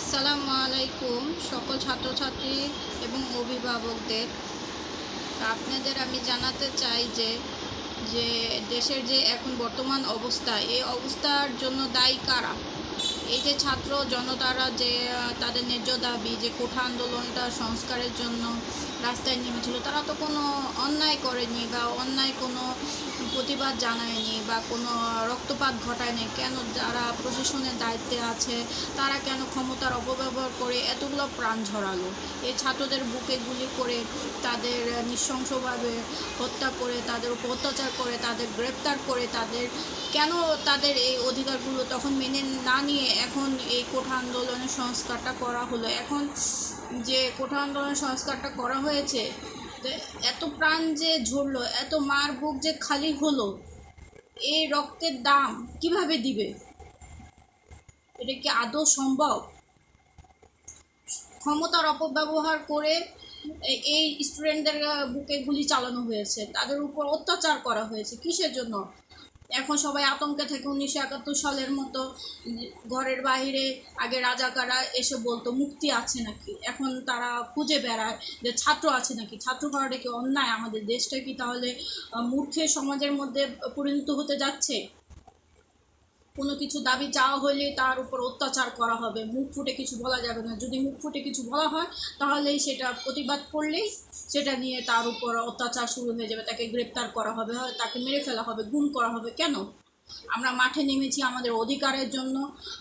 আসসালামু আলাইকুম সকল ছাত্রছাত্রী এবং অভিভাবকদের। আপনাদের আমি জানাতে চাই যে যে দেশের যে এখন বর্তমান অবস্থা, এই অবস্থার জন্য দায়ী কারা? এই যে ছাত্র জনতারা যে তাদের ন্যায্য দাবি, যে কোঠা আন্দোলনটা সংস্কারের জন্য রাস্তায় নেমেছিল, তারা তো কোনো অন্যায় করেনি বা অন্যায় কোনো প্রতিবাদ জানায়নি বা কোনো রক্তপাত ঘটায়নি। কেন যারা প্রশাসনের দায়িত্বে আছে, তারা কেন ক্ষমতার অপব্যবহার করে এতগুলো প্রাণ ঝরালো? এই ছাত্রদের বুকে গুলি করে তাদের নৃশংসভাবে হত্যা করে, তাদের উপর অত্যাচার করে, তাদের গ্রেপ্তার করে, তাদের কেন তাদের এই অধিকারগুলো তখন মেনে না নিয়ে এখন এই কোঠা আন্দোলনের সংস্কারটা করা হলো? এখন যে কোঠা আন্দোলনের সংস্কারটা করা হয়েছে এত প্রাণ যে ঝরলো, এত মার বুক যে খালি হলো, এই রক্তের দাম কীভাবে দিবে? এটা কি আদৌ সম্ভব? ক্ষমতার অপব্যবহার করে এই স্টুডেন্টদের বুকে গুলি চালানো হয়েছে, তাদের উপর অত্যাচার করা হয়েছে, কিসের জন্য? এখন সবাই আতঙ্কে থাকে উনিশশো একাত্তর সালের মতো ঘরের বাহিরে আগে রাজাকারা এসে বলতো, মুক্তি আছে নাকি? এখন তারা খুঁজে বেড়ায় যে ছাত্র আছে নাকি। ছাত্র হওয়াটা কি অন্যায়? আমাদের দেশটা কি তাহলে মূর্খে সমাজের মধ্যে পরিণত হতে যাচ্ছে? কোনো কিছু দাবি চাওয়া হলে তার উপর অত্যাচার করা হবে। মুখ ফুটে কিছু বলা যাবে না। যদি মুখ ফুটে কিছু বলা হয় তাহলেই সেটা প্রতিবাদ করলেই সেটা নিয়ে তার উপর অত্যাচার শুরু হয়ে যাবে। তাকে গ্রেপ্তার করা হবে তাকে মেরে ফেলা হবে, গুম করা হবে। কেন? আমরা মাঠে নেমেছি আমাদের অধিকারের জন্য।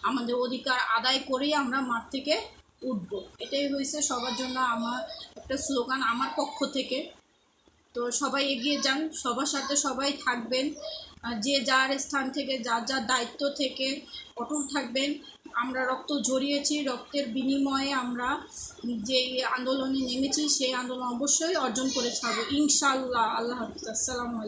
আমাদের অধিকার আদায় করেই আমরা মাঠ থেকে উঠবো। এটাই হয়েছে সবার জন্য আমার একটা স্লোগান আমার পক্ষ থেকে। তো সবাই এগিয়ে যান, সবার সাথে সবাই থাকবেন। যে যার স্থান থেকে, যার যার দায়িত্ব থেকে অটল থাকবেন। আমরা রক্ত জড়িয়েছি রক্তের বিনিময়ে আমরা যে আন্দোলনে নেমেছি, সেই আন্দোলন অবশ্যই অর্জন করে ছাড়বো। ইনশাল্লাহ আল্লাহ হাফিজ। আসসালামু আলাইকুম।